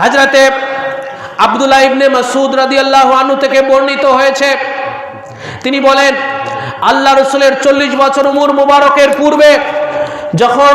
হাজরাতে আবদুল্লাহ ইবনে মাসুদ রাদী আল্লাহ আনু থেকে বর্ণিত হয়েছে। তিনি বলেন, আল্লাহ রসুলের চল্লিশ বছর উমর মুবারকের পূর্বে যখন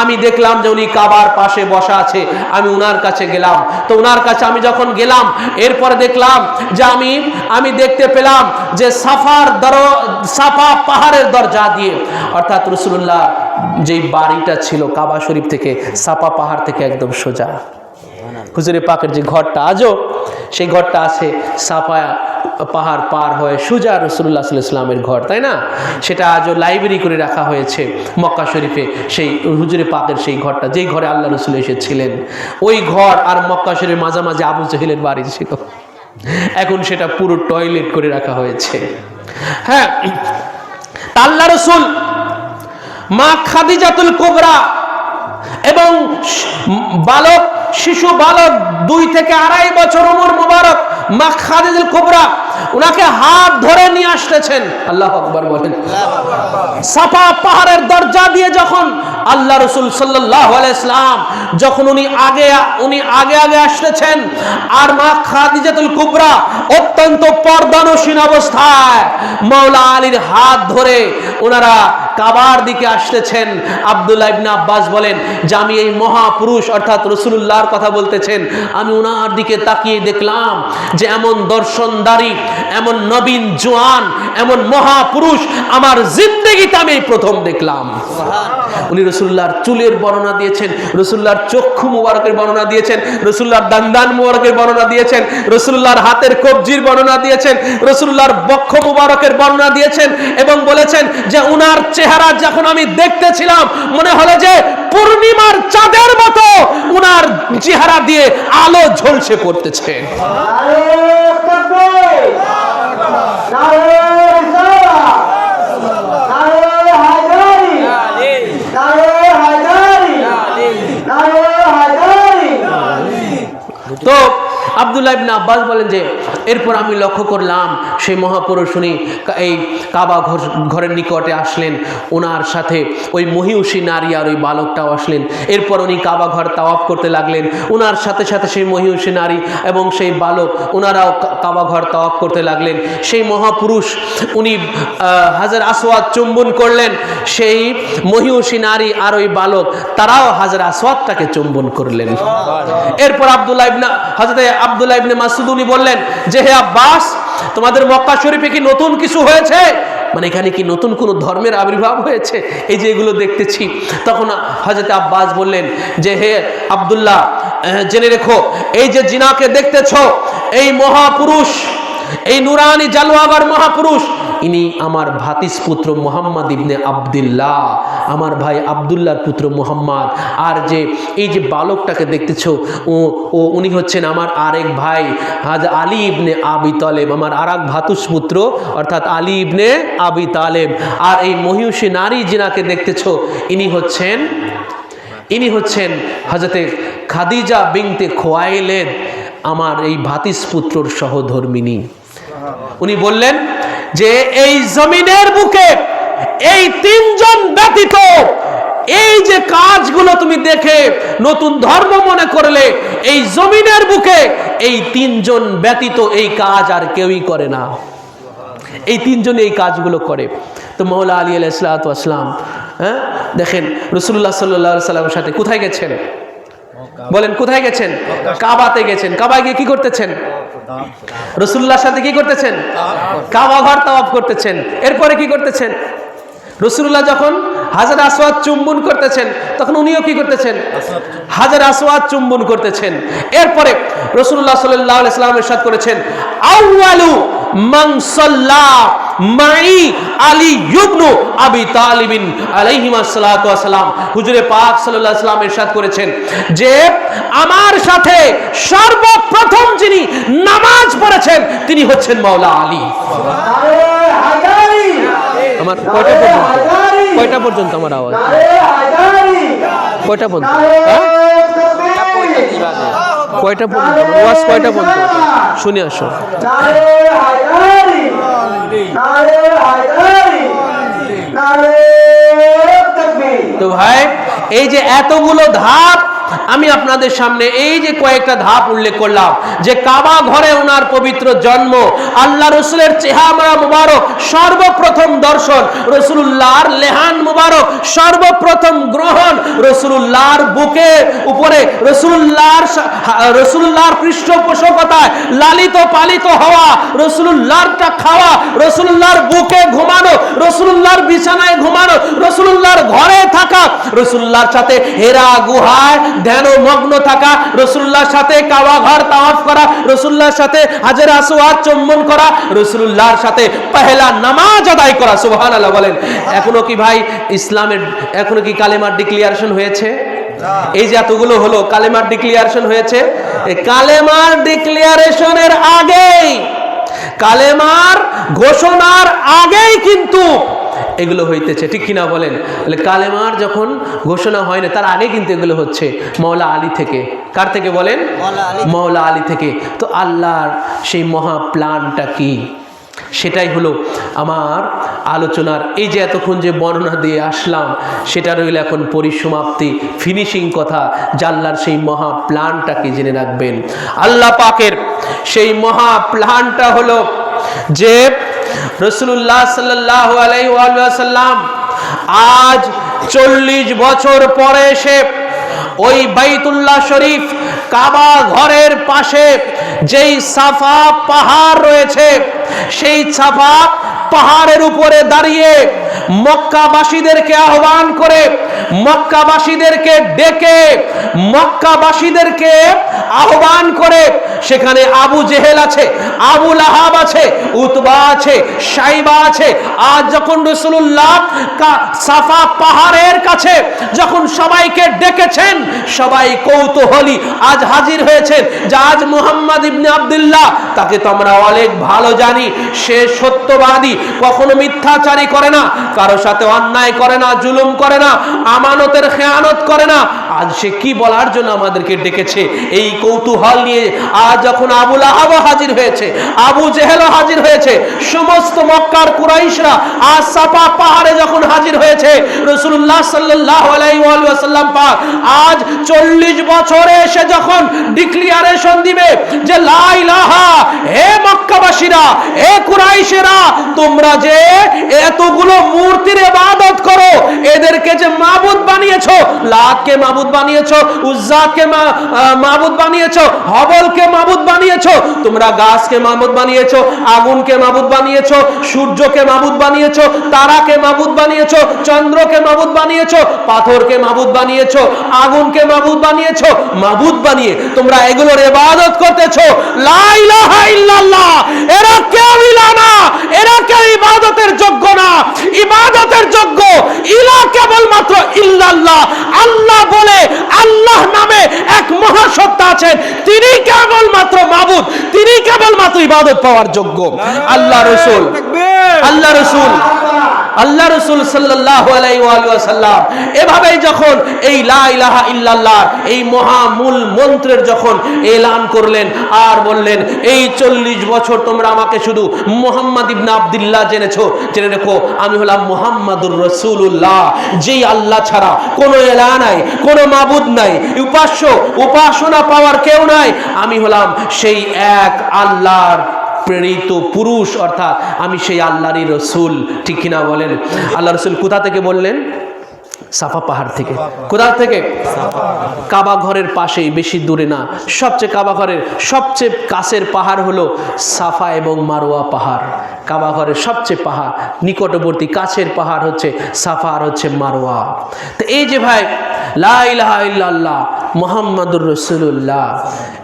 আমি দেখলাম যে উনি কাবার পাশে বসা আছে। আমি উনার কাছে গেলাম। তো উনার কাছে আমি যখন গেলাম, এরপরে দেখলাম যে আমি আমি দেখতে পেলাম যে সাফার দর, সাফা পাহাড়ের দরজা দিয়ে। অর্থাৎ রসুল্লাহ যেই বাড়িটা ছিল কাবা শরীফ থেকে, সাফা পাহাড় থেকে একদম সোজা। হুজুরে পাকের যে ঘরটা আজও, সেই ঘরটা আছে সাফা পাহাড় পার হয়ে সুজা রসুল্লাহ ইসলামের ঘর, তাই না? সেটা আজও লাইব্রেরি করে রাখা হয়েছে, মক্কা শরীফে সেই হুজুরে পাকের সেই ঘরটা, যেই ঘরে আল্লাহ রসুল এসেছিলেন। ওই ঘর আর মক্কা শরীফের মাঝামাঝি আবু জহিলের বাড়ি ছিল। এখন সেটা পুরো টয়লেট করে রাখা হয়েছে। হ্যাঁ আল্লাহ রসুল মা খাদিজাতুল কোবরা এবং বালক, শিশু বালক দুই থেকে আড়াই বছর উমর মুবারক মা খাদিজুল কোবরা ওনাকে হাত ধরে নিয়ে আসতেছেন। আল্লাহ আকবর বলেন। সাফা পাহাড়ের দরজা দিয়ে যখন আল্লাহ রসুল সাল্লাহ ইসলাম যখন উনি আগে উনি আগে আগে আসতেছেন, আর মা খাদিজাতুল কুবরা অত্যন্ত পর্দানসীন অবস্থায় মৌলা আলীর হাত ধরে ওনারা কাবার দিকে আসতেছেন। আব্দুল্লাহ ইবনে আব্বাস বলেন যে আমি এই মহাপুরুষ অর্থাৎ রসুল্লাহর কথা বলতেছেন আমি ওনার দিকে তাকিয়ে দেখলাম যে এমন দর্শনদারি এমন নবীন জোয়ান এমন মহাপুরুষ আমার জিন্দগিতে আমি প্রথম দেখলাম। উনি রসুল্লাহর চুলের বর্ণনা দিয়েছেন রসুল্লাহর চক্ষু মুবারকের বর্ণনা দিয়েছেন রসুল্লাহর দান্দান মুবারকের বর্ণনা দিয়েছেন রসুল্লাহর হাতের কবজির বর্ণনা দিয়েছেন রসুল্লাহর বক্ষ মুবারকের বর্ণনা দিয়েছেন এবং বলেছেন যে উনার চেহারা যখন আমি দেখতেছিলাম মনে হলো যে পূর্ণিমার চাঁদের মতো উনার চেহারা দিয়ে আলো ঝলসে পড়তেছে। তো আব্দুল্লাহ ইবনে আব্বাস বলেন যে এরপর আমি লক্ষ্য করলাম সেই মহাপুরুষ উনি এই কাবা ঘর ঘরের নিকটে আসলেন। ওনার সাথে ওই মহিষী নারী আর ওই বালকটাও আসলেন। এরপর উনি কাবা ঘর তাওয়াফ করতে লাগলেন। ওনার সাথে সাথে সেই মহিষী নারী এবং সেই বালক ওনারাও কাবা ঘর তাওয়াফ করতে লাগলেন। সেই মহাপুরুষ উনি হাজার আসওয়াদ চুম্বন করলেন। সেই মহিষী নারী আর ওই বালক তারাও হাজার আসওয়াদটাকে চুম্বন করলেন। এরপর আব্দুল্লাহ ইবনা হযরতে আব্দুল্লাহ ইবনে মাসুদ উনি বললেন যে, হে আব্বাস, তোমাদের মক্কা শরীফে কি নতুন কিছু হয়েছে? মানে এখানে কি নতুন ধর্মের আবির্ভাব হয়েছে? এই যে এগুলো দেখতেছি। তখন হজরতে আব্বাস বললেন যে, হে আবদুল্লাহ জেনে রেখো, এই যে জিনাকে দেখতেছ, এই মহাপুরুষ, এই নুরানি জালওয়াগার মহাপুরুষ ইনি আমার ভাতিস পুত্র মোহাম্মদ ইবনে আবদুল্লাহ, আমার ভাই আবদুল্লাহর পুত্র মোহাম্মদ। আর যে, এই যে বালকটাকে দেখতেছ, ও ও, উনি হচ্ছেন আমার আরেক ভাই, হাজ আলী ইবনে আবি তালেব, আমার আর এক ভাতুস পুত্র, অর্থাৎ আলী ইবনে আবি তালেব। আর এই মহিষী নারী জিনাকে দেখতেছ, ইনি হচ্ছেন ইনি হচ্ছেন হজরতে খাদিজা বিংতে খোয়াইলেদ, আমার এই ভাতিস পুত্রর সহধর্মিনী। উনি বললেন যে এই জমিনের বুকে এই তিনজন ব্যতীত এই যে কাজগুলো তুমি দেখে নতুন ধর্ম মনে করলে, এই জমিনের বুকে এই তিনজন ব্যতীত এই কাজ আর কেউই করে না। এই তিনজন এই কাজগুলো করে। তো মৌলা আলী আলাইসালাম হ্যাঁ? দেখেন রসুল্লাহ সাল্লাহ সাল্লামের সাথে কোথায় গেছেন? বলেন, কোথায় গেছেন? কাবাতে গেছেন। কাবায় গিয়ে কি করতেছেন? রসুল্লাহর সাথে কি করতেছেন? কাবা ঘর তাওয়াফ করতেছেন। এরপরে কি করতেছেন? রসুল্লাহ যখন হাজার আসওয়াদ চুম্বন করতেছেন, তখন উনিও কি করতেছেন? হাজার আসওয়াদ চুম্বন করতেছেন। এরপরে রসুল্লাহ সাল্লাহ ইসলাম ইরশাদ করেছেন, আউয়ালু সাল্লা মাই আলী ইবনু আবি তালিবিন আলাইহিমা সাল্লাতু ওয়াসালাম হুজুরে পাক সাল্লাল্লাহু আলাইহি সাল্লাম ইরশাদ করেছেন যে আমার সাথে সর্বপ্রথম যিনি নামাজ পড়েছেন তিনি হচ্ছেন মাওলা আলী। আমার কয়টা পর্যন্ত? কয়টা পর্যন্ত আমার আওয়াজ? কয়টা পর্যন্ত? কয়টা পর্যন্ত ওয়াজ কয়টা পর্যন্ত শুনে আসো। তো ভাই এই যে এতগুলো ধাপ আমি আপনাদের সামনে এই যে কয়েকটা ধাপ উল্লেখ করলাম, যে কাবা ঘরে ওনার পবিত্র জন্ম, আল্লাহ রসুলের চেহারা মুবারক, সর্বপ্রথম দর্শন রসুল্লাহর লেহান মুবারক, সর্বপ্রথম গ্রহণ রসুল্লাহর বুকে, উপরে রসুল্লাহর রসুল্লাহর পৃষ্ঠপোষকতায় লালিত পালিত হওয়া রসুল্লাহরটা খাওয়া রসুল্লাহর বুকে ঘুমানো রসুল্লাহর বিছানায় ঘুমানো রসুল্লাহর ঘরে থাকা রসুল্লাহর সাথে হেরা গুহায় ধ্যান মগ্ন থাকা, রসুল্লাহর সাথে কাওয়া ঘর তাওয়াফ করা, রসুল্লাহর সাথে হাজার আসোয়াদ চুম্বন করা, রসুল্লাহর সাথে পহেলা নামাজ আদায় করা সুবহান আল্লাহ বলেন। এখনও কি ভাই ইসলামের, এখনও কি কালেমার ডিক্লিয়ারেশন হয়েছে? এই যে এতগুলো হলো, কালেমার ডিক্লিয়ারেশন হয়েছে? কালেমার ডিক্লিয়ারেশনের আগেই, কালেমার ঘোষণার আগেই কিন্তু এগুলো হইতেছে। ঠিক কিনা বলেন? তাহলে কালেমার যখন ঘোষণা হয় না তার আগে কিন্তু এগুলো হচ্ছে মৌলা আলী থেকে। কার থেকে বলেন? মৌলা আলী থেকে। তো আল্লাহর সেই মহা প্ল্যানটা কি? সেটাই হলো আমার আলোচনার এই যে এতক্ষণ যে বর্ণনা দিয়ে আসলাম সেটা রইল এখন পরিসমাপ্তি ফিনিশিং কথা জাল্লার সেই মহা প্ল্যানটাকে জেনে রাখবেন। আল্লাহ পাকের সেই মহা প্ল্যানটা হলো যে রসুল্লাহ সাল্লাহ আজ চল্লিশ বছর পরে এসে ওই বাইতুল্লাহ শরীফ কাবা ঘরের পাশে যেই সাফা পাহাড় রয়েছে, সেই সাফা পাহাড়ের উপরে দাঁড়িয়ে মক্কাবাসীদেরকে আহ্বান করে, মক্কাবাসীদেরকে ডেকে, মক্কাবাসীদেরকে আহ্বান করে, সেখানে আবু জেহেল আছে, আবু লাহাব আছে, উতবা আছে সাইবা আছে। আজ যখন রসুল্লাহ সাফা পাহাড়ের কাছে যখন সবাইকে ডেকেছেন, সবাই কৌতূহলী, আজ হাজির হয়েছেন, যে আজ মুহাম্মদ ইবনে আবদুল্লাহ, তাকে তো আমরা অনেক ভালো জানি, সে সত্যবাদী, কখনো মিথ্যাচারী করে না, কারও সাথে অন্যায় করে না, জুলুম করে না, আমানতের খেয়ানত করে না। আজ সে কি বলার জন্য আমাদেরকে ডেকেছে? এই কৌতূহল নিয়ে আজ যখন আবুল আহাব হাজির হয়েছে, আবু জেহেল হাজির হয়েছে, সমস্ত মক্কার কুরাইশরা আজ সাপা পাহাড়ে যখন হাজির হয়েছে রসুল্লাহ সাল্লাহ আলাইসাল্লাম পাক, আজ চল্লিশ বছরে এসে যখন ডিক্লিয়ারেশন দিবে যে লাইলাহা হে মক্কাবাসীরা, হে কুরাইশেরা, তোমরা যে এতগুলো মূর্তির ইবাদত করো, এদেরকে যে মাবুদ বানিয়েছো লাতকে মাবুদ বানিয়েছো, উজ্জাকে মাবুদ বানিয়েছো, হবলকে মাবুদ বানিয়েছো, তোমরা গাছকে মাবুদ বানিয়েছো, আগুনকে মাবুদ বানিয়েছো, সূর্যকে মাবুদ বানিয়েছো, তারাকে মাবুদ বানিয়েছো, চন্দ্রকে মাবুদ বানিয়েছো, পাথরকে মাবুদ বানিয়েছো, আগুনকে মাবুদ বানিয়েছো, মাবুদ বানিয়ে তোমরা এগুলোর ইবাদত করতেছো। লা ইলাহা ইল্লাল্লাহ, এরা কেউ না, এরা কেউ ইবাদতের যোগ্য না, ইবাদতের যোগ্য ইলা কেবলমাত্র ইল্লাল্লাহ। আল্লাহ বলে আল্লাহ নামে এক মহাসত্তা আছেন তিনি কেবল মাত্র মাবুদ তিনি কেবল মাত্র ইবাদত পাওয়ার যোগ্য। আল্লাহ রসুল আল্লাহ রসুল আল্লাহ রসুল সাল্লাহ এভাবেই যখন এই লা ইলাহা ইল্লাল্লাহ, এই মহামূল মন্ত্রের যখন এলান করলেন আর বললেন, এই চল্লিশ বছর তোমরা আমাকে শুধু মোহাম্মদ ইবনা আবদুল্লাহ জেনেছো, জেনে রেখো, আমি হলাম মোহাম্মদুর রসুল্লাহ যেই আল্লাহ ছাড়া কোনো এলা নাই, কোনো মাবুদ নাই, উপাস্য, উপাসনা পাওয়ার কেউ নাই, আমি হলাম সেই এক আল্লাহর প্রেরিত পুরুষ, অর্থাৎ আমি সেই আল্লাহরই রসুল। ঠিক কিনা বলেন? আল্লাহ রসুল কোথা থেকে বললেন? সাফা পাহাড় থেকে। কোথা থেকে? কাবা ঘরের পাশেই, বেশি দূরে না। সবচেয়ে কাবা ঘরের সবচেয়ে কাছের পাহাড় হলো সাফা এবং মারোয়া পাহাড়। কাবা ঘরের সবচেয়ে পাহাড়, নিকটবর্তী কাছের পাহাড় হচ্ছে সাফা আর হচ্ছে মারোয়া। তো এই যে ভাই, লা ইলাহা ইল্লাল্লাহ, মোহাম্মদুর রসুল্লাহ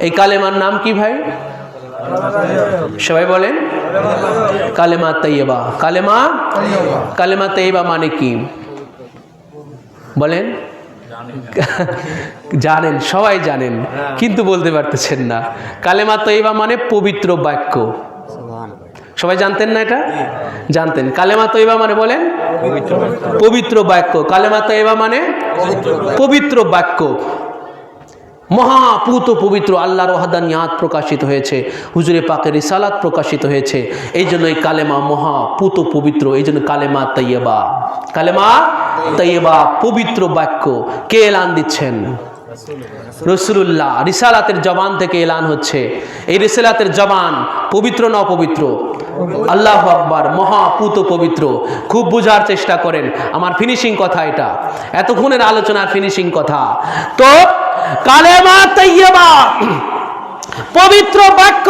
এই কালেমার নাম কি ভাই? সবাই বলেন? কালেমা তৈবা কালেমা? কালেমা তৈবা মানে কি? বলেন? জানেন। সবাই জানেন কিন্তু বলতে পারতেছেন না। কালেমা তৈবা মানে পবিত্র বাক্য। সবাই জানতেন না এটা? জানতেন। কালেমা তৈবা মানে বলেন? পবিত্র বাক্য। কালেমা তৈবা মানে? পবিত্র বাক্য। মহাপুত পবিত্র আল্লাহর ওহাদানিয়াত প্রকাশিত হয়েছে। হুজুরে পাকের রিসালাত প্রকাশিত হয়েছে। এই জন্য এই কালেমা মহাপুত পবিত্র এই জন্য কালেমা তৈয়বা কালেমা তৈয়বা পবিত্র বাক্য। কে এলান দিচ্ছেন? রসুল্লাহ রিসালাতের জবান থেকে এলান হচ্ছে। এই রিসালাতের জবান পবিত্র না অপবিত্র? আল্লাহ আকবার, মহাপুত পবিত্র। খুব বোঝার চেষ্টা করেন। আমার ফিনিশিং কথা এটা। এতক্ষণের আলোচনার ফিনিশিং কথা। তো কালেমা তৈয়বা পবিত্র বাক্য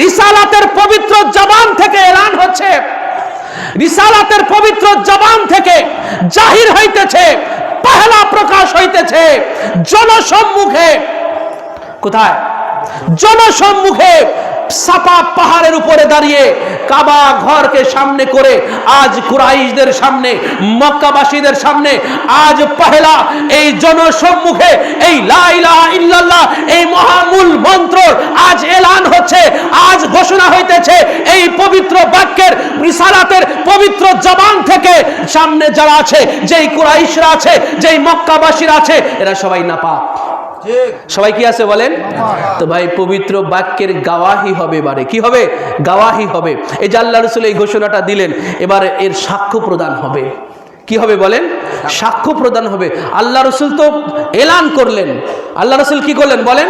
রিসালাতের পবিত্র জবান থেকে এলান হচ্ছে। রিসালাতের পবিত্র জবান থেকে জাহির হইতেছে, পহলা প্রকাশ হইতেছে। জনসম্মুখে কোথায়? জনসম্মুখে সাপা পাহাড়ের উপরে দাঁড়িয়ে কাবা ঘরকে সামনে করে আজ কুরাইশদের সামনে, মক্কাবাসীদের সামনে, আজ এই জনসম্মুখে এই ইল্লাল্লাহ, এই মহামূল মন্ত্র আজ এলান হচ্ছে, আজ ঘোষণা হইতেছে এই পবিত্র বাক্যের রিসালাতের পবিত্র জবান থেকে সামনে যারা আছে, যেই কুরাইশরা আছে, যেই মক্কাবাসীরা আছে, এরা সবাই নাপাক। সবাই কি আছে বলেন? তো ভাই পবিত্র বাক্যের গাওয়াহি হবে এবারে। কি হবে? গাওয়াহি হবে। এই যে আল্লাহ রসুল এই ঘোষণাটা দিলেন এবার এর সাক্ষ্য প্রদান হবে। কি হবে বলেন? সাক্ষ্য প্রদান হবে। আল্লাহ রসুল তো এলান করলেন। আল্লাহ রসুল কি করলেন বলেন?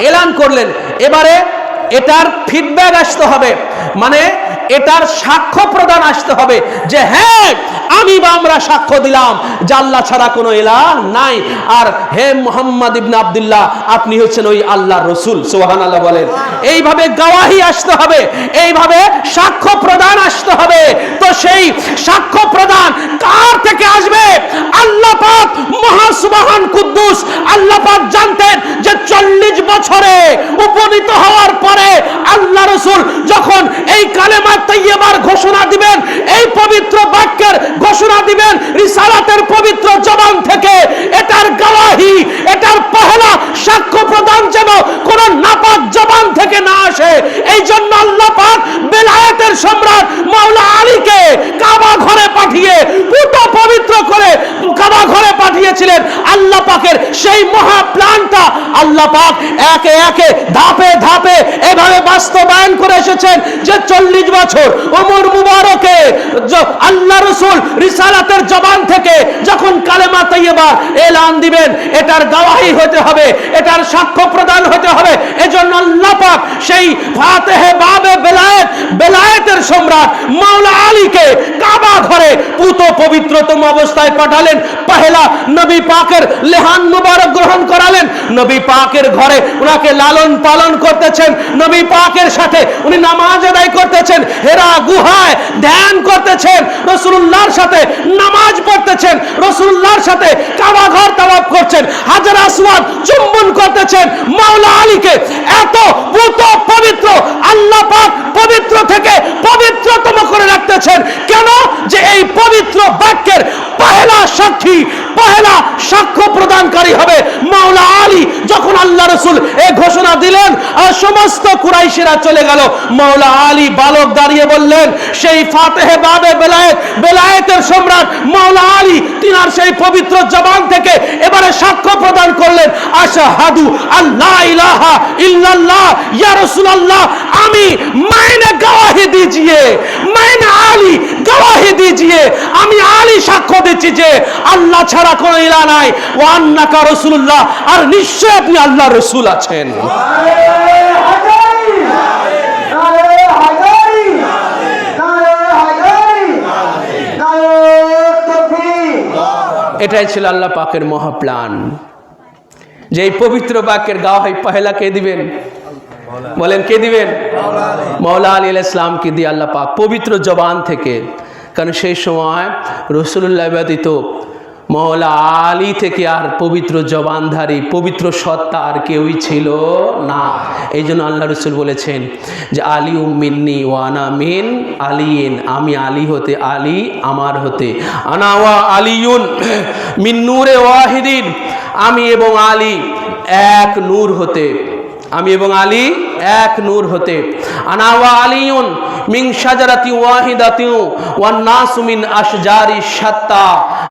এলান। করলেন। এবারে এটার ফিডব্যাক আসতে হবে। মানে এটার সাক্ষ্য প্রদান আসতে হবে যে হ্যাঁ আমি বা আমরা সাক্ষ্য দিলাম আল্লাহ ছাড়া কোনো এলা নাই। আর হে মোহাম্মদ ইবনে আব্দুল্লাহ, আপনি হচ্ছেন ওই আল্লাহ রসুল সোহান আল্লাহ বলেন। এইভাবে গাওয়াহি আসতে হবে, এইভাবে সাক্ষ্য প্রদান আসতে হবে। তো সেই সাক্ষ্য প্রদান কার থেকে আসবে? আল্লাহ পাক মহাসুবাহান কুদ্দুস আল্লাহ পাক জানতেন যে চল্লিশ বছরে উপনীত হওয়ার পরে আল্লাহ রসুল যখন এই কালেমা তৈয়বার ঘোষণা দিবেন এই পবিত্র বাক্যের ঘোষণা দিবেন রিসালাতের পবিত্র জবান থেকে এটার গাওয়াহি এটার পহেলা সাক্ষ্য প্রদান যেন কোন নাপাক জবান থেকে না আসে এই জন্য আল্লাহ পাক বেলায়েতের সম্রাট মাওলা আলীকে কাবা ঘরে পাঠিয়ে পুটো পবিত্র করে কাবা ঘরে পাঠিয়েছিলেন আল্লাহ পাকের সেই মহা প্ল্যানটা আল্লাহ পাক একে একে ধাপে ধাপে এভাবে বাস্তবায়ন এসেছেন যে চল্লিশ বছর ওমর মুবারকে আল্লাহ রসুল রিসালাতের জবান থেকে যখন কালেমা তৈয়বা এলান দিবেন, এটার গাওয়াহি হতে হবে, এটার সাক্ষ্য প্রদান হতে হবে, এজন্য আল্লাহ পাক সেই ফাতেহে বাবে বেলায়েত, বেলায়েতের সম্রাট মাওলা আলীকে কাবা ঘরে পুত পবিত্রতম অবস্থায় পাঠালেন, পহেলা নবী পাকের লেহান মুবারক গ্রহণ করালেন, নবী পাকের ঘরে ওনাকে লালন পালন করতেছেন, নবী পাকের সাথে উনি নামাজ আদায় করতেছেন, হেরা গুহায় ধ্যান করতেছেন রসুল্লাহর সাথে নামাজ পড়তেছেন রসুল্লাহর সাথে কাবা ঘর তাওয়াব করছেন, হাজার আসওয়াদ চুম্বন করতেছেন, মাওলা আলীকে এত পুত পবিত্র, আল্লাহ পাক পবিত্র থেকে পবিত্রতম করে রাখতেছেন। কেন? যে এই পবিত্র বাক্যের পহেলা সাক্ষী পহেলা সাক্ষ্য প্রদানকারী হবে মাওলা আলী। যখন আল্লাহ রসুল এ ঘোষণা দিলেন, আর সমস্ত কুরাইশেরা চলে গেল, মাওলা আলী বালক দাঁড়িয়ে বললেন, সেই ফাতেহে বাবে বেলায়েত, বেলায়েতের সম্রাট মাওলা আলী, তিনার সেই পবিত্র জবান থেকে এবারে সাক্ষ্য প্রদান করলেন আশা হাদু আল্লাহ ইলাহা ইল্লাল্লাহ, ইয়া রাসূলুল্লাহ, আমি মাইনে গাওয়াহি দিজিয়ে, মাইনে আলী গাওয়াহি দিজিয়ে, আমি আলী সাক্ষ্য দিচ্ছি যে আল্লাহ ছাড়া কোনো ইলা নাই। ও আন্নাকা রাসূলুল্লাহ, আর নিশ্চয় আপনি আল্লাহর রাসূল আছেন। এটাই ছিল আল্লাহ পাকের মহাপ্লান যে পবিত্র বাক্যের গাওয়াই পহেলা কে দিবেন? বলেন, কে দিবেন? মৌলা আলী ইসলামকে দিয়ে আল্লাহ পাক পবিত্র জবান থেকে। কারণ সেই সময় রসুল্লাহ ব্যতীত মৌলা আলী থেকে আর পবিত্র জবানধারী, পবিত্র সত্তা আর কেউই ছিল না। এই জন্য আল্লাহ রসুল বলেছেন যে আলী উম্মিন্নি ওয়ানা মিন আলিয়েন আমি আলী হতে, আলী আমার হতে। আনা ওয়া আলিউন মিন নূরে ওয়াহিদিন। আমি এবং আলী এক নূর হতে। আমি এবং আলী এক নূর হতে। আনাওয়া আলিউন মিং সাজারাতি ওয়াহিদাতিউ ওয়ান নাসু মিন আশজারি শাত্তা।